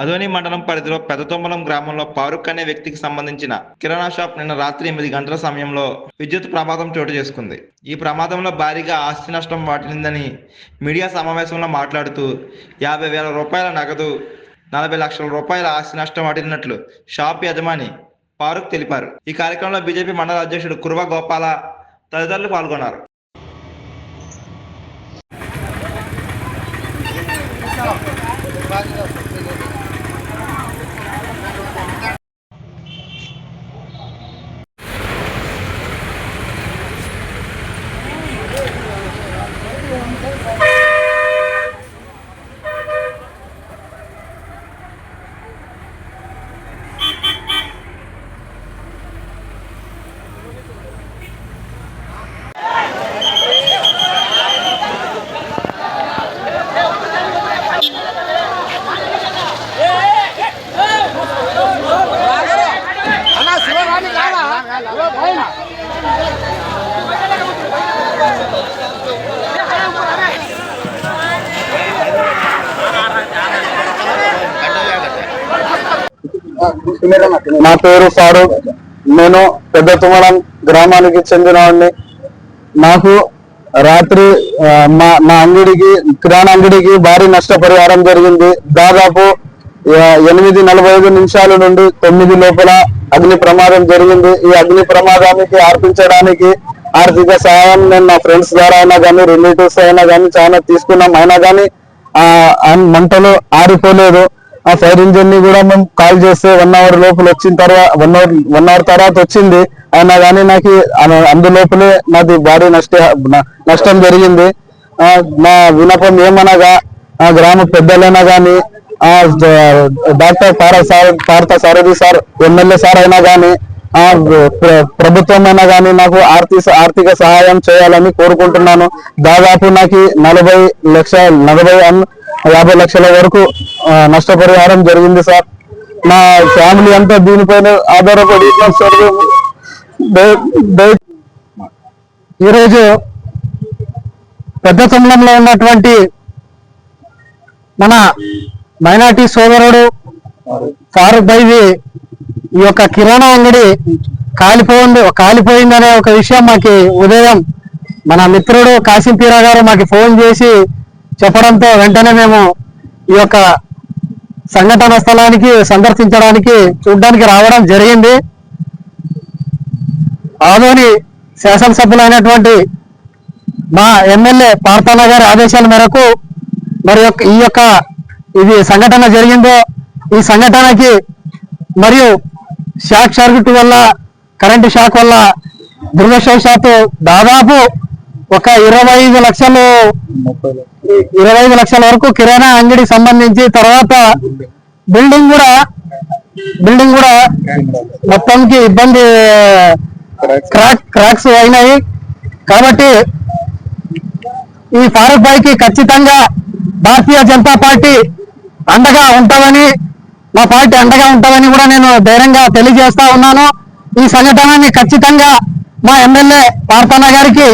అదోని మండలం పరిధిలో పెదతొమ్మలం గ్రామంలో ఫారూక్ అనే వ్యక్తికి సంబంధించిన కిరాణా షాప్ నిన్న రాత్రి ఎనిమిది గంటల సమయంలో విద్యుత్ ప్రమాదం చోటు చేసుకుంది. ఈ ప్రమాదంలో భారీగా ఆస్తి నష్టం వాటిల్లిందని మీడియా సమావేశంలో మాట్లాడుతూ యాభై వేల రూపాయల నగదు నలభై లక్షల రూపాయల ఆస్తి నష్టం వాటిల్లినట్లు షాప్ యజమాని ఫారూక్ తెలిపారు. ఈ కార్యక్రమంలో బీజేపీ మండల అధ్యక్షుడు కురువ గోపాల తదితరులు పాల్గొన్నారు. నా పేరు ఫారూక్. నేను పెద్ద తుమ్మలం గ్రామానికి చెందినవాడిని. నాకు రాత్రి మా నా అంగడికి కిరాణా అంగడికి భారీ నష్టపరిహారం జరిగింది. దాదాపు ఎనిమిది నలభై ఐదు నిమిషాల నుండి తొమ్మిది లోపల అగ్ని ప్రమాదం జరిగింది. ఈ అగ్ని ప్రమాదానికి ఆర్పించడానికి ఆర్థిక సహాయం నేను నా ఫ్రెండ్స్ ద్వారా అయినా కానీ రిలేటివ్స్ అయినా కానీ చాలా తీసుకున్నాం. అయినా కానీ ఆ మంటలు ఆరిపోలేదు. ఆ ఫైర్ ఇంజిన్ని కూడా మేము కాల్ చేస్తే వన్ అవర్ లోపల వచ్చిన తర్వాత వన్ అవర్ వన్ అవర్ తర్వాత వచ్చింది. అయినా కానీ నాకు అందులోపలే నాది భారీ నష్ట నష్టం జరిగింది. మా నా వినపం ఏమనగా ఆ గ్రామ పెద్దలైనా కానీ ఆ డాక్టర్ పార sir Partha Sarathi sir MLA sir అయినా కానీ ఆ ప్రభుత్వం అయినా కానీ నాకు ఆర్థిక ఆర్థిక సహాయం చేయాలని కోరుకుంటున్నాను. దాదాపు నాకు నలభై లక్ష నలభై యాభై లక్షల వరకు నష్టపరిహారం జరిగింది సార్. నా ఫ్యామిలీ అంతా దీనిపైన ఆధారపడి సార్ ఈరోజు పెద్ద తొమ్మంలో ఉన్నటువంటి మన మైనార్టీ సోదరుడు ఫారూక్ బైది ఈ యొక్క కిరాణా అంగడి కాలిపోయింది కాలిపోయిందనే ఒక విషయం మాకు ఉదయం మన మిత్రుడు కాసింపీరా గారు మాకు ఫోన్ చేసి చెప్పడంతో వెంటనే మేము ఈ యొక్క సంఘటన స్థలానికి సందర్శించడానికి చూడడానికి రావడం జరిగింది. ఆదోని శాసనసభ్యులైనటువంటి మా ఎమ్మెల్యే పార్థాల గారి ఆదేశాల మేరకు మరి యొక్క ఈ యొక్క ఇది సంఘటన జరిగిందో ఈ సంఘటనకి మరియు షాక్ సర్క్యూట్ వల్ల కరెంటు షాక్ వల్ల దురదృష్టవశాత్తు దాదాపు ఒక ఇరవై ఐదు లక్షలు ఇరవై ఐదు లక్షల వరకు కిరాణా అంగడికి సంబంధించి తర్వాత బిల్డింగ్ కూడా బిల్డింగ్ కూడా మొత్తానికి ఇబ్బంది క్రాక్ క్రాక్స్ అయినాయి. కాబట్టి ఈ ఫారూక్ భాయ్కి ఖచ్చితంగా భారతీయ జనతా పార్టీ అండగా ఉంటామని మా పార్టీ అండగా ఉంటామని కూడా నేను ధైర్యంగా తెలియజేస్తా ఉన్నాను. ఈ సంఘటనని ఖచ్చితంగా మా ఎమ్మెల్యే పార్థాన గారికి